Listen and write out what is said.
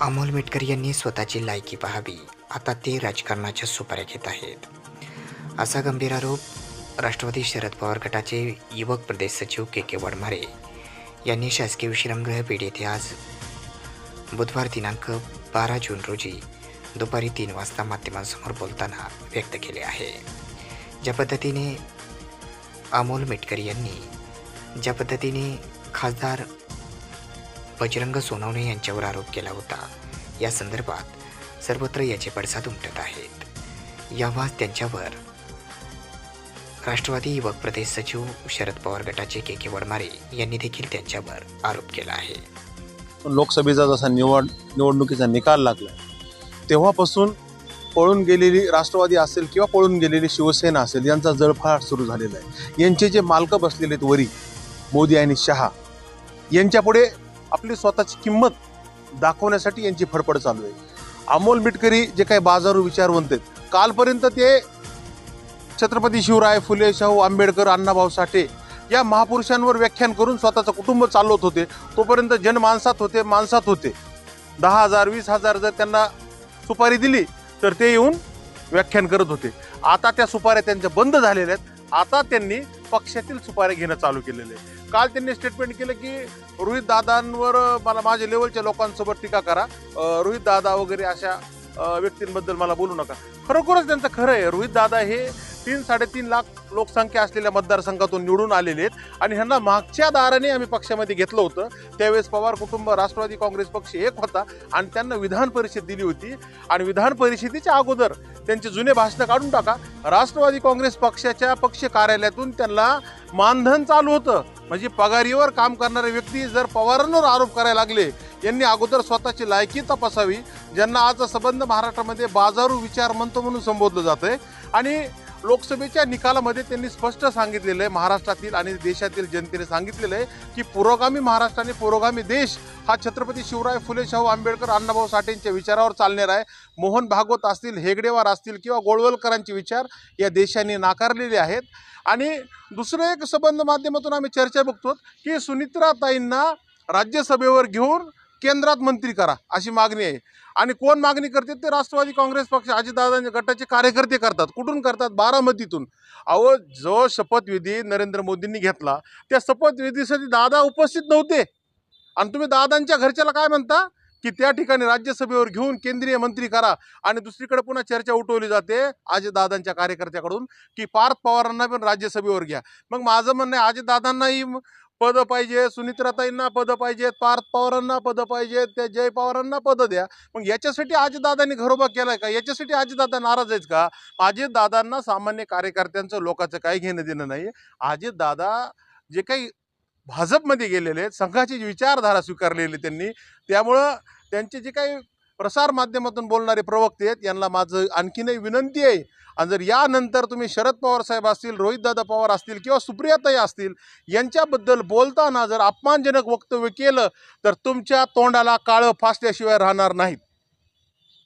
अमोल मेटकर यांनी स्वतःची लायकी पाहावी. आता ते राजकारणाच्या सुपाऱ्या घेत आहेत. असा गंभीर आरोप राष्ट्रवादी शरद पवार गटाचे युवक प्रदेश सचिव के के वडमारे यांनी शासकीय विश्रामगृह पेठ येथे आज बुधवार दिनांक बारा जून रोजी दुपारी तीन वाजता माध्यमांसमोर बोलताना व्यक्त केले आहे. ज्या पद्धतीने अमोल मेटकर यांनी ज्या पद्धतीने खासदार बजरंग सोनवणे यांच्यावर आरोप केला होता. या संदर्भात सर्वत्र याचे पडसाद उमटत आहेत. यावाच त्यांच्यावर. राष्ट्रवादी युवक प्रदेश सचिव शरद पवार गटाचे के के वडमारे यांनी देखील त्यांच्यावर आरोप केला आहे. लोकसभेचा जसा निवड निवडणुकीचा निकाल लागला तेव्हापासून पळून गेलेली राष्ट्रवादी असेल किंवा पळून गेलेली शिवसेना असेल यांचा जळफाट सुरू झालेला आहे. यांचे जे मालकं बसलेले आहेत वरी मोदी आणि शहा यांच्यापुढे आपली स्वतःची किंमत दाखवण्यासाठी यांची फडफड चालू आहे. अमोल मिटकरी जे काही बाजारू विचारवंत आहेत कालपर्यंत ते छत्रपती शिवराय फुले शाहू आंबेडकर अण्णाभाऊ साठे या महापुरुषांवर व्याख्यान करून स्वतःचं कुटुंब चालवत होते. तोपर्यंत जनमानसात होते माणसात होते. दहा हजार वीस हजार जर त्यांना सुपारी दिली तर ते येऊन व्याख्यान करत होते. आता त्या सुपाऱ्या त्यांच्या बंद झालेल्या आहेत. आता त्यांनी पक्षातील सुपाऱ्या घेणं चालू केलेलं आहे. काल त्यांनी स्टेटमेंट केलं की रोहित दादांवर मला माझ्या लेवलच्या लोकांसोबत टीका करा. रोहित दादा वगैरे अशा व्यक्तींबद्दल मला बोलू नका. खरोखरच त्यांचं खरं आहे. रोहित दादा हे तीन साडेतीन लाख लोकसंख्या असलेल्या मतदारसंघातून निवडून आलेले आहेत आणि ह्यांना मागच्या दाराने आम्ही पक्षामध्ये घेतलं होतं. त्यावेळेस पवार कुटुंब राष्ट्रवादी काँग्रेस पक्ष एक होता आणि त्यांना विधान परिषद दिली होती. आणि विधान परिषदेच्या अगोदर त्यांचे जुने भाषणं काढून टाका. राष्ट्रवादी काँग्रेस पक्षाच्या पक्ष कार्यालयातून त्यांना मानधन चालू होतं. म्हणजे पगारीवर काम करणारे व्यक्ती जर पवारांवर आरोप करायला लागले यांनी अगोदर स्वतःची लायकी तपासावी ज्यांना आज संबंध महाराष्ट्रामध्ये बाजारू विचार म्हणतो म्हणून संबोधलं जातंय. आणि लोकसभेच्या निकालामध्ये त्यांनी स्पष्ट सांगितलेलं आहे महाराष्ट्रातील आणि देशातील जनतेने सांगितलेलं आहे की पुरोगामी महाराष्ट्र आणि पुरोगामी देश हा छत्रपती शिवराय फुले शाहू आंबेडकर अण्णाभाऊ साठेंच्या विचारावर चालणार आहे. मोहन भागवत असतील हेगडेवार असतील किंवा गोळवलकरांचे विचार या देशाने नाकारलेले आहेत. आणि दुसरं एक संबंध माध्यमातून आम्ही चर्चा बघतो की सुनित्राताईंना राज्यसभेवर घेऊन केंद्रात मंत्री करा अशी मागणी आहे. आणि कोण मागणी करते ते राष्ट्रवादी काँग्रेस पक्ष अजितदादांच्या गटाचे कार्यकर्ते करतात. कुठून करतात? बारामतीतून. अहो जो शपथविधी नरेंद्र मोदींनी घेतला त्या शपथविधीसाठी दादा उपस्थित नव्हते. आणि तुम्ही दादांच्या घरच्याला काय म्हणता? की त्या ठिकाणी राज्यसभेवर घेऊन केंद्रीय मंत्री करा आणि दुसरीकडे पुन्हा चर्चा उठवली जाते अजितदादांच्या कार्यकर्त्याकडून की पार्थ पवारांना पण राज्यसभेवर घ्या. मग माझं म्हणणं आहे अजितदादांनाही पदं पाहिजे सुनित्राताईंना पदं पाहिजेत पार्थ पवारांना पदं पाहिजेत त्या जय पवारांना पदं द्या. मग याच्यासाठी आजीदादांनी घरोबा केलाय का? याच्यासाठी आजीदादा नाराज आहेत का? आजीदादांना सामान्य कार्यकर्त्यांचं लोकांचं काही घेणं देणं नाही अजितदादा जे काही भाजपमध्ये गेलेले आहेत संघाची जी विचारधारा स्वीकारलेली त्यांनी त्यामुळं त्यांचे जे काही प्रसार माध्यमातून बोलणारे प्रवक्ते आहेत. यांना माझं आणखीनही विनंती आहे. आणि जर यानंतर तुम्ही शरद पवार साहेब असतील रोहितदादा पवार असतील किंवा सुप्रियाताई असतील यांच्याबद्दल बोलताना जर अपमानजनक वक्तव्य केलं तर तुमच्या तोंडाला काळं फासल्याशिवाय राहणार नाहीत.